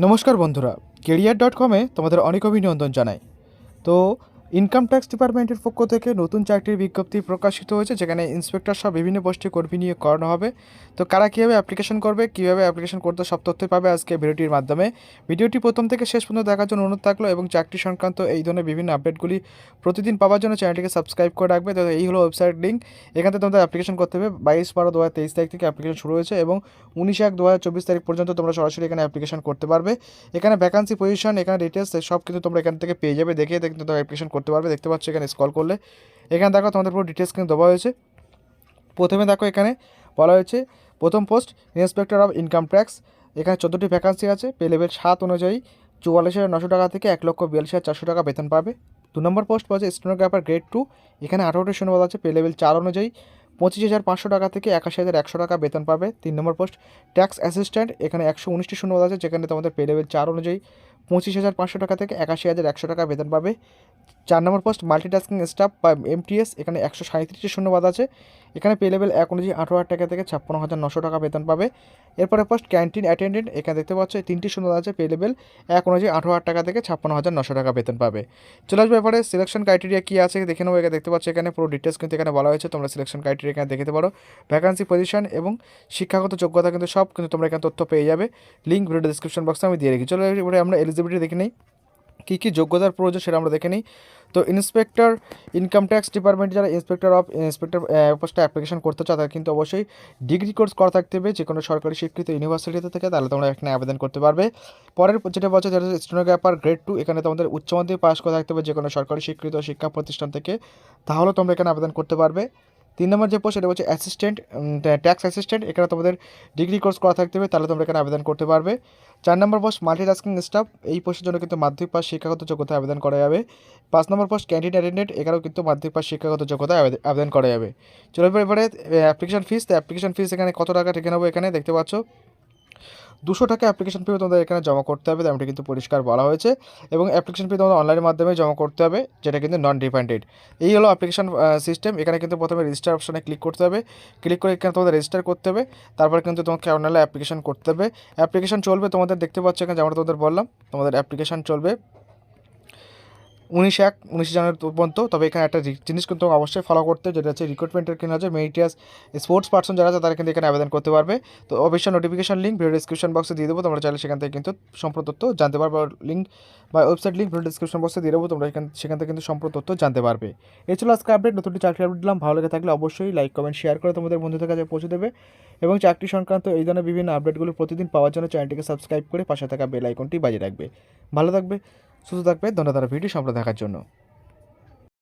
নমস্কার বন্ধুরা career dot কমে তোমাদের অনেক অভিনন্দন জানাই। তো ইনকাম ট্যাক্স ডিপার্টমেন্টের পক্ষ থেকে নতুন চাকরির বিজ্ঞপ্তি প্রকাশিত হয়েছে, যেখানে ইন্সপেক্টর সহ বিভিন্ন পোস্টে কর্মী নিয়োগ করানো হবে। তো কারা কীভাবে অ্যাপ্লিকেশন করবে, কীভাবে অ্যাপ্লিকেশন করতে সব তথ্যই পাবে আজকে ভিডিওটির মাধ্যমে। ভিডিওটি প্রথম থেকে শেষ পর্যন্ত দেখার জন্য অনুরোধ থাকল এবং চাকরি সংক্রান্ত এই ধরনের বিভিন্ন আপডেটগুলি প্রতিদিন পাওয়ার জন্য চ্যানেলটিকে সাবস্ক্রাইব করে রাখবে। তো এই হলো ওয়েবসাইট লিঙ্ক, এখান থেকে তোমাদের অ্যাপ্লিকেশন করতে হবে। বাইশ বারো দু তেইশ তারিখ থেকে অ্যাপ্লিকেশন শুরু হয়েছে এবং উনিশ এক দু তারিখ পর্যন্ত তোমরা সরাসরি এখানে অ্যাপ্লিকেশন করতে পারবে। এখানে ভ্যাকান্সি পজিশন এখানে ডিটেলস সব কিন্তু তোমরা এখান থেকে পেয়ে যাবে। দেখে কিন্তু তোমরা অ্যাপ্লিকেশন করতে পারবে, দেখতে পাচ্ছ এখানে স্কল করলে। এখানে দেখো তোমাদের পুরো ডিটেলস কিন্তু দেওয়া হয়েছে। প্রথমে দেখো এখানে বলা হয়েছে, প্রথম post inspector of income tax এখানে চোদ্দোটি ভ্যাকান্সি আছে পে লেভেল সাত অনুযায়ী চুয়াল্লিশ হাজার নশো টাকা থেকে এক লক্ষ বিয়াল্লিশ হাজার চারশো টাকা বেতন পাবে। দু নম্বর পোস্ট পাচ্ছে স্টেনোগ্রাফার গ্রেড টু এখানে আঠারোটি শূন্যপদ আছে পে লেভেল চার অনুযায়ী পঁচিশ হাজার পাঁচশো টাকা থেকে একাশি হাজার একশো টাকা বেতন পাবে। তিন নম্বর পোস্ট ট্যাক্স অ্যাসিস্ট্যান্ট এখানে একশো উনিশটি শূন্যপদ আছে, যেখানে তোমাদের পে লেভেল চার অনুযায়ী পঁচিশ হাজার পাঁচশো টাকা থেকে একাশি হাজার একশো টাকা বেতন পাবে। চার নম্বর পোস্ট মাল্টিটাস্কিং স্টাফ বা এমটিএস, এখানে একশো সাঁত্রিশটি শূন্যবাদ আছে। এখানে পে লেভেল এক অনুযায়ী আঠারো হাজার টাকা থেকে ছাপ্পান্ন হাজার নশো টাকা বেতন পাবে। এরপরে ফার্স্ট ক্যান্টিন অ্যাটেন্ডেন্ট এখানে দেখতে পাচ্ছ তিনটি শূন্যবাদ আছে পে লেভেল এক অনুযায়ী আঠারো হাজার টাকা থেকে ছাপ্পান্ন হাজার নশো টাকা বেতন পাবে। চলে আসবে এরপরে সিলেকশন ক্রাইটেরিয়া কী আছে দেখে নেব, এখানে দেখতে পাচ্ছ, এখানে পুরো ডিটেলস কিন্তু এখানে বলা হয়েছে, তোমরা সিলেকশন ক্রাইটেরিয়া এখানে দেখতে পারো। ভ্যাকান্সি পজিশন এবং শিক্ষাগত যোগ্যতা কিন্তু সব কিন্তু তোমরা এখানে তথ্য পেয়ে যাবে। লিঙ্ক ভিডিও ডিসক্রিপশন বক্সে আমি দিয়ে রেখি চলো এবারে আমরা এলিজিবিলিটি দেখে নিই। কী কী যোগ্যতার প্রয়োজন সেটা আমরা দেখে নিই। তো ইন্সপেক্টর ইনকাম ট্যাক্স ডিপার্টমেন্ট যারা ইন্সপেক্টর অফ ইন্সপেক্টর পোস্টে অ্যাপ্লিকেশন করতে চাও তারা কিন্তু অবশ্যই ডিগ্রি কোর্স করা থাকতে হবে যে কোনো সরকারি স্বীকৃত ইউনিভার্সিটিতে থেকে, তাহলে তোমরা এখানে আবেদন করতে পারবে। পরের যেটা বলছে, যেটা স্টেনোগ্রাফার গ্রেড টু এখানে তোমাদের উচ্চ মাধ্যমিক পাস করা থাকতে হবে যে কোনো সরকারি স্বীকৃত শিক্ষা প্রতিষ্ঠান থেকে তাহলেও তোমরা এখানে আবেদন করতে পারবে। তিন নম্বর যে পোস্ট সেটা হচ্ছে অ্যাসিস্ট্যান্ট ট্যাক্স অ্যাসিস্ট্যান্ট এখানে তোমাদের ডিগ্রি কোর্স করা থাকতে হবে, তাহলে তোমরা এখানে আবেদন করতে পারবে। চার নম্বর পোস্ট মাল্টিটাস্কিং স্টাফ এই পোস্টের জন্য কিন্তু মাধ্যমিক পাস শিক্ষাগত যোগ্যতা আবেদন করা যাবে। পাঁচ নম্বর পোস্ট ক্যান্টিন অ্যাটেন্ডেন্ট এখানেও কিন্তু মাধ্যমিক পাস শিক্ষাগত যোগ্যতা আবেদন করা যাবে। চলো এবার অ্যাপ্লিকেশন ফিস অ্যাপ্লিকেশন ফিস এখানে কত টাকা ঠেকে নেব এখানে, দেখতে পাচ্ছ? দুশো টাকা অ্যাপ্লিকেশন ফি তোমাদের এখানে জমা করতে হবে তেমনটি কিন্তু পরিষ্কার বলা হয়েছে। এবং অ্যাপ্লিকেশন ফি তোমাদের অনলাইনের মাধ্যমে জমা করতে হবে, যেটা কিন্তু নন রিফান্ডেড এই হলো অ্যাপ্লিকেশন সিস্টেম এখানে কিন্তু প্রথমে রেজিস্টার অপশনে ক্লিক করতে হবে। ক্লিক করে এখানে তোমাদের রেজিস্টার করতে হবে। তারপর কিন্তু তোমাকে অনলাইনে অ্যাপ্লিকেশন করতে হবে। অ্যাপ্লিকেশন চলবে তোমাদের, দেখতে পাচ্ছ এখানে যেমন তোমাদের বললাম, তোমাদের অ্যাপ্লিকেশন চলবে। উনিশ এক, উনিশ জানুয়ারি পর্যন্ত। তবে এখানে একটা জিনিস কিন্তু অবশ্যই ফলো করতে যেটা হচ্ছে রিক্রুটমেন্টের কিনা হচ্ছে মেরিটিয়াস স্পোর্টস পার্সন যারা আছে, তারা কিন্তু এখানে আবেদন করতে পারবে। তো অবশ্যই নোটিফিকেশন লিঙ্ক ভিডিও ডিসক্রিপশন বক্সে দিয়ে দেবো, তোমরা চাইলে সেখান থেকে কিন্তু সম্পূর্ণ তথ্য জানতে পারবে লিঙ্ক বা ওয়েবসাইট লিঙ্ক ভিডিও ডিসক্রিপশন বক্সে দিয়ে দেবো, তোমরা এখান, সেখান থেকে কিন্তু সম্পূর্ণ তথ্য জানতে পারবে। এই ছিল আজকে আপডেট নতুন একটি চাকরি আপডেট দিলাম, ভালো লেগে থাকলে অবশ্যই লাইক কমেন্ট শেয়ার করে তোমাদের বন্ধুদের কাছে পৌঁছে দেবে। এবং চাকরি সংক্রান্ত এই ধরনের বিভিন্ন আপডেটগুলো প্রতিদিন পাওয়ার জন্য চ্যানেলটিকে সাবস্ক্রাইব করে পাশে থাকা বেল আইকনটি বাজিয়ে রাখবে। ভালো থাকবে। সুস্থ থাকবে ধন্যবাদ ভিডিও সম্পূর্ণ দেখার জন্য।